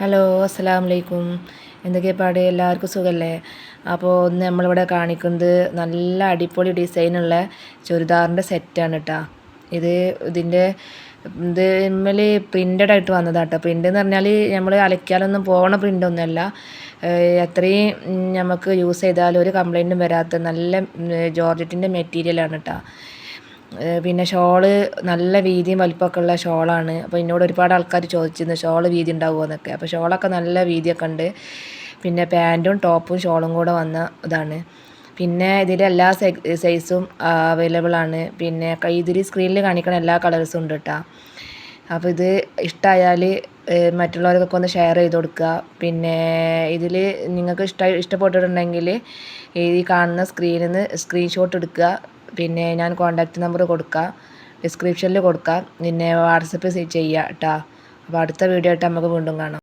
Hello അസ്സലാമു വലൈക്കും എന്തൊക്കെയാ പാട്? എല്ലാവർക്കും സുഖമല്ലേ അപ്പോൾ ഒന്ന് നമ്മളിവിടെ കാണിക്കുന്നത് നല്ല അടിപൊളി ഡിസൈനുള്ള ചുരിദാറിന്റെ സെറ്റാണ് കേട്ടോ ഇത് ഇതിന്റെ ഇത് നമ്മൾ പ്രിന്റഡ് ആയിട്ട് വന്നതാണ് കേട്ടോ പ്രിന്റ് എന്ന് പറഞ്ഞാൽ നമ്മൾ അലക്കിയാലൊന്നും പോകണ പ്രിന്റ് ഒന്നുമല്ല. എത്രയും നമുക്ക് യൂസ് ചെയ്താലും ഒരു കംപ്ലൈന്റും വരാത്ത നല്ല ജോർജറ്റിന്റെ മെറ്റീരിയലാണ് കേട്ടോ പിന്നെ ഷോൾ നല്ല വീതിയും വലിപ്പമൊക്കെ ഉള്ള ഷോളാണ്. അപ്പോൾ എന്നോട് ഒരുപാട് ആൾക്കാർ ചോദിച്ചിരുന്നു ഷോൾ വീതി ഉണ്ടാവുമോ? എന്നൊക്കെ. അപ്പോൾ ഷോളൊക്കെ നല്ല വീതിയൊക്കെ ഉണ്ട്. പിന്നെ പാന്റും ടോപ്പും ഷോളും കൂടെ വന്ന ഇതാണ്. പിന്നെ ഇതിൽ എല്ലാ സൈസും അവൈലബിൾ ആണ്. പിന്നെ ഇതിൽ സ്ക്രീനിൽ കാണിക്കണ എല്ലാ കളേഴ്സും ഉണ്ട് കേട്ടോ അപ്പോൾ ഇത് ഇഷ്ടമായാൽ മറ്റുള്ളവർക്കൊക്കെ ഒന്ന് ഷെയർ ചെയ്ത് കൊടുക്കുക പിന്നെ ഇതിൽ നിങ്ങൾക്ക് ഇഷ്ട ഇഷ്ടപ്പെട്ടിട്ടുണ്ടെങ്കിൽ ഈ കാണുന്ന സ്ക്രീനിൽ നിന്ന് സ്ക്രീൻഷോട്ട് എടുക്കുക പിന്നെ ഞാൻ കോൺടാക്റ്റ് നമ്പർ കൊടുക്കാം. ഡിസ്ക്രിപ്ഷനിൽ കൊടുക്കാം. പിന്നെ വാട്സപ്പ് ചെയ്യുക കേട്ടോ അപ്പോൾ അടുത്ത വീഡിയോ ആയിട്ട് നമുക്ക് വീണ്ടും കാണാം.